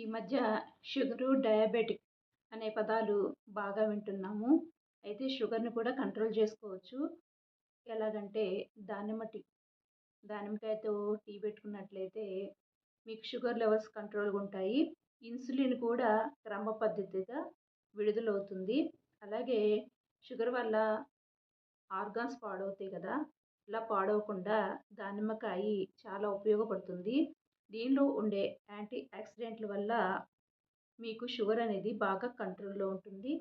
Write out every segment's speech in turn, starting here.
ఈ మధ్య sugar diabetic అనే పదాలు బాగా వింటున్నాము. అయితే షుగర్ని కూడా కంట్రోల్ చేసుకోవచ్చు. ఎలాగంటే దానిమ్మ టీ దానిమ్మకాయతో టీ పెట్టుకున్నట్లయితే మీకు షుగర్ లెవెల్స్ కంట్రోల్గా ఉంటాయి. ఇన్సులిన్ కూడా క్రమ పద్ధతిగా విడుదలవుతుంది. అలాగే షుగర్ వల్ల ఆర్గాన్స్ పాడవుతాయి కదా ఇలా పాడవకుండా దానిమ్మకాయ చాలా ఉపయోగపడుతుంది. దీనిలో ఉండే యాంటీ ఆక్సిడెంట్ల వల్ల మీకు షుగర్ అనేది బాగా కంట్రోల్లో ఉంటుంది.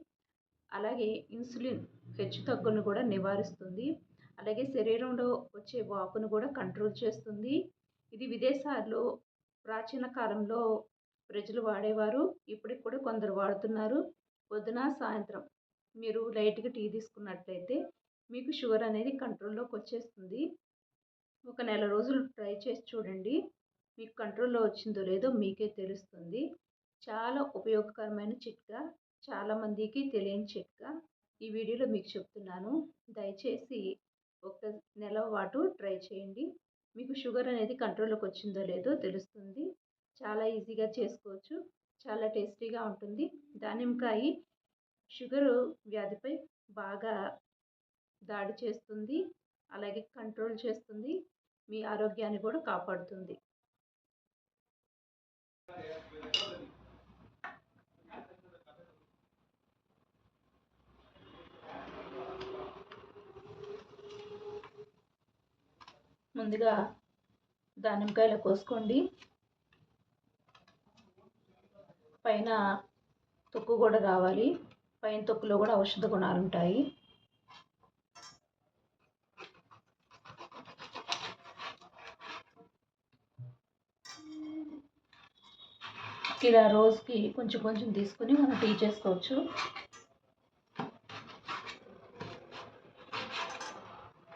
అలాగే ఇన్సులిన్ హెచ్చు తగ్గులను కూడా నివారిస్తుంది. అలాగే శరీరంలో వచ్చే వాపును కూడా కంట్రోల్ చేస్తుంది. ఇది విదేశాల్లో ప్రాచీన కాలంలో ప్రజలు వాడేవారు. ఇప్పటికి కూడా కొందరు వాడుతున్నారు. పొద్దున సాయంత్రం మీరు లైట్గా టీ తీసుకున్నట్లయితే మీకు షుగర్ అనేది కంట్రోల్లోకి వచ్చేస్తుంది. ఒక నెల రోజులు ట్రై చేసి చూడండి. మీకు కంట్రోల్లో వచ్చిందో లేదో మీకే తెలుస్తుంది. చాలా ఉపయోగకరమైన చిట్కా చాలామందికి తెలియని చిట్కా. ఈ వీడియోలో మీకు చెప్తున్నాను. దయచేసి ఒక నెల పాటు ట్రై చేయండి. మీకు షుగర్ అనేది కంట్రోల్లోకి వచ్చిందో లేదో తెలుస్తుంది. చాలా ఈజీగా చేసుకోవచ్చు. చాలా టేస్టీగా ఉంటుంది. దానిమ్మకాయ షుగరు వ్యాధిపై బాగా దాడి చేస్తుంది. అలాగే కంట్రోల్ చేస్తుంది. మీ ఆరోగ్యాన్ని కూడా కాపాడుతుంది. ముందుగా దానిమ్మకాయలు కోసుకోండి. పైన తొక్కు కూడా రావాలి. పైన తొక్కులో కూడా ఔషధ గుణాలు ఉంటాయి. ఇలా రోజుకి కొంచెం కొంచెం తీసుకుని మనం టీ చేసుకోవచ్చు.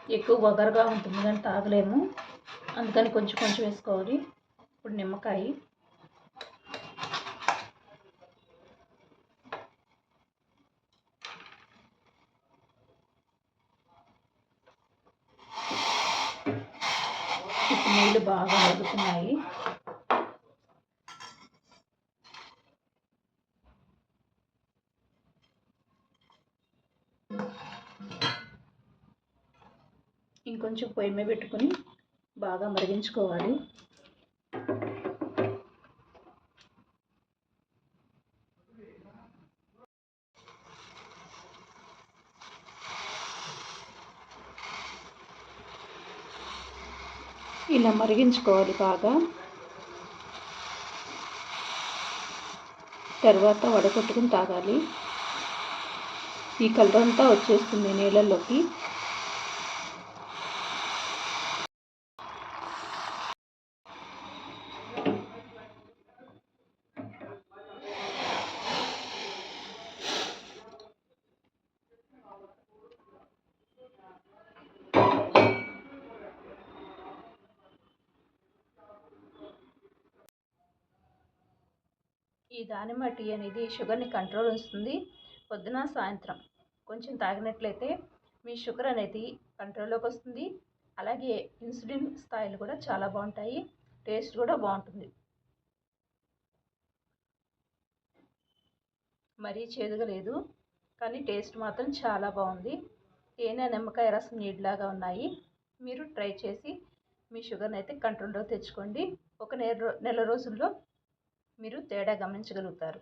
ఎక్కువ వగరగా ఉంటుంది కానీ తాగలేము. అందుకని కొంచెం కొంచెం వేసుకోవాలి. ఇప్పుడు నిమ్మకాయ. నీళ్ళు బాగా మరుగుతున్నాయి. ఇంకొంచెం పొయ్యి మీద పెట్టుకొని బాగా మరిగించుకోవాలి. ఇలా మరిగించుకోవాలి బాగా. తర్వాత వడగొట్టుకుని తాగాలి. ఈ కలర్ అంతా వచ్చేస్తుంది నీళ్ళల్లోకి. ఈ దానిమ్మ టీ అనేది షుగర్ని కంట్రోల్ ఉంచుతుంది పొద్దున సాయంత్రం. కొంచెం తాగినట్లయితే మీ షుగర్ అనేది కంట్రోల్లోకి వస్తుంది. అలాగే ఇన్సులిన్ స్థాయిలు కూడా చాలా బాగుంటాయి. టేస్ట్ కూడా బాగుంటుంది. మరీ చేదుగా లేదు కానీ టేస్ట్ మాత్రం చాలా బాగుంది. తేనె నిమ్మకాయ రసం నీటిలాగా ఉన్నాయి. మీరు ట్రై చేసి మీ షుగర్ని అయితే కంట్రోల్లో తెచ్చుకోండి. ఒక నెల నెల రోజుల్లో మీరు తేడా గమనించగలుగుతారు.